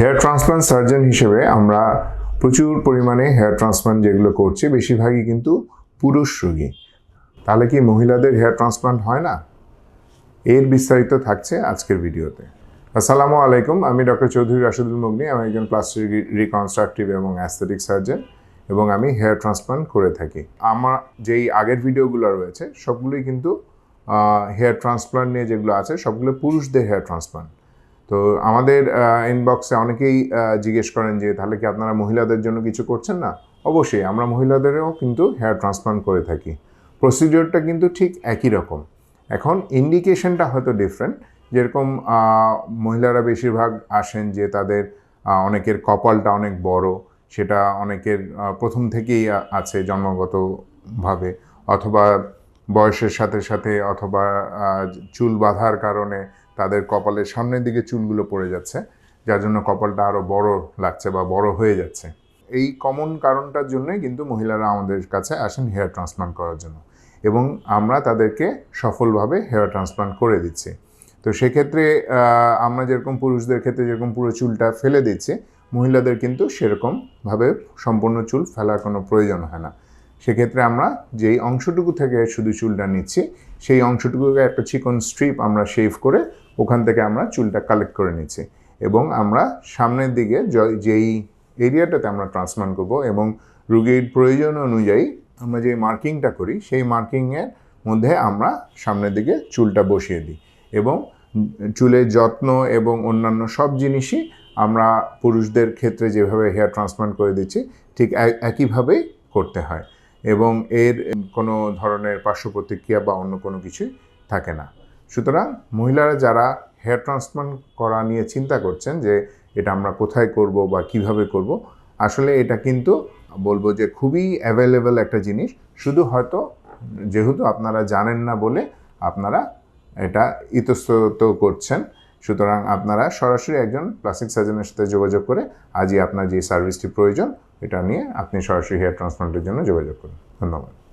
Hair transplant surgeon হিসেবে আমরা প্রচুর পরিমাণে হেয়ার ট্রান্সপ্লান্ট যেগুলো করছি, বেশিরভাগই কিন্তু পুরুষ রোগী। তাহলে কি মহিলাদের হেয়ার ট্রান্সপ্লান্ট হয় না? এর বিস্তারিত থাকছে আজকের ভিডিওতে। আসসালামু আলাইকুম, আমি ডক্টর চৌধুরী রাশেদুল মগ্নি, আমি একজন প্লাস্টিক রিকনস্ট্রাকটিভ এবং অ্যাস্থেটিক সার্জন এবং আমি হেয়ার ট্রান্সপ্লান্ট করে থাকি। আমার যেই আগের ভিডিওগুলো রয়েছে, সবগুলোই কিন্তু হেয়ার ট্রান্সপ্লান্ট নিয়ে যেগুলো আছে, সবগুলো পুরুষদের হেয়ার ট্রান্সপ্লান্ট তো আমাদের ইনবক্সে অনেকেই জিজ্ঞেস করেন যে, তাহলে কি আপনারা মহিলাদের জন্য কিছু করছেন? না, অবশ্যই আমরা মহিলাদেরও কিন্তু হেয়ার ট্রান্সপ্লান্ট করে থাকি। প্রসিডিওরটা কিন্তু ঠিক একই রকম। এখন ইন্ডিকেশনটা হয়তো ডিফারেন্ট যেরকম মহিলারা বেশিরভাগ আসেন যে, তাদের অনেকের কপালটা অনেক বড়, সেটা অনেকের প্রথম থেকেই আছে জন্মগতভাবে। অথবা বয়সের সাথে সাথে অথবা চুল বাঁধার কারণে তাদের কপালের সামনের দিকে চুলগুলো পড়ে যাচ্ছে, যার জন্য কপালটা আরও বড় লাগছে বা বড় হয়ে যাচ্ছে। এই কমন কারণটার জন্যই কিন্তু মহিলারা আমাদের কাছে আসেন হেয়ার ট্রান্সপ্লান্ট করার জন্য এবং আমরা তাদেরকে সফলভাবে হেয়ার ট্রান্সপ্লান্ট করে দিচ্ছি। তো সেক্ষেত্রে আমরা যেরকম পুরুষদের ক্ষেত্রে যেরকম পুরো চুলটা ফেলে দিচ্ছি, মহিলাদের কিন্তু সেরকমভাবে সম্পূর্ণ চুল ফেলার কোনো প্রয়োজন হয় না। সেক্ষেত্রে আমরা যেই অংশটুকু থেকে শুধু চুলটা নিচ্ছি, সেই অংশটুকুকে একটা চিকন স্ট্রিপ আমরা শেভ করে ওখান থেকে আমরা চুলটা কালেক্ট করে নিচ্ছি। এবং আমরা সামনের দিকে যেই এরিয়াটাতে আমরা ট্রান্সপ্লান্ট করব এবং রুগীর প্রয়োজন অনুযায়ী আমরা যে মার্কিংটা করি, সেই মার্কিংয়ের মধ্যে আমরা সামনের দিকে চুলটা বসিয়ে দিই। এবং চুলের যত্ন এবং অন্যান্য সব জিনিসই আমরা পুরুষদের ক্ষেত্রে যেভাবে হেয়ার ট্রান্সপ্লান্ট করে দিচ্ছি, ঠিক এক- একইভাবেই করতে হয়। এবং এর কোনো ধরনের পার্শ্ব প্রতিক্রিয়া বা অন্য কোনো কিছুই থাকে না। সুতরাং মহিলারা যারা হেয়ার ট্রান্সপ্লান্ট করা নিয়ে চিন্তা করছেন যে এটা আমরা কোথায় করব বা কীভাবে করব, আসলে এটা কিন্তু বলব যে খুবই অ্যাভেলেবেল একটা জিনিস। শুধু হয়তো যেহেতু আপনারা জানেন না বলে আপনারা এটা ইতস্তত করছেন। সুতরাং আপনারা সরাসরি একজন প্লাস্টিক সার্জনের সাথে যোগাযোগ করে আজই আপনার যে সার্ভিসটি প্রয়োজন, এটা নিয়ে আপনি সরাসরি হেয়ার ট্রান্সপ্লান্টের জন্য যোগাযোগ করুন। ধন্যবাদ।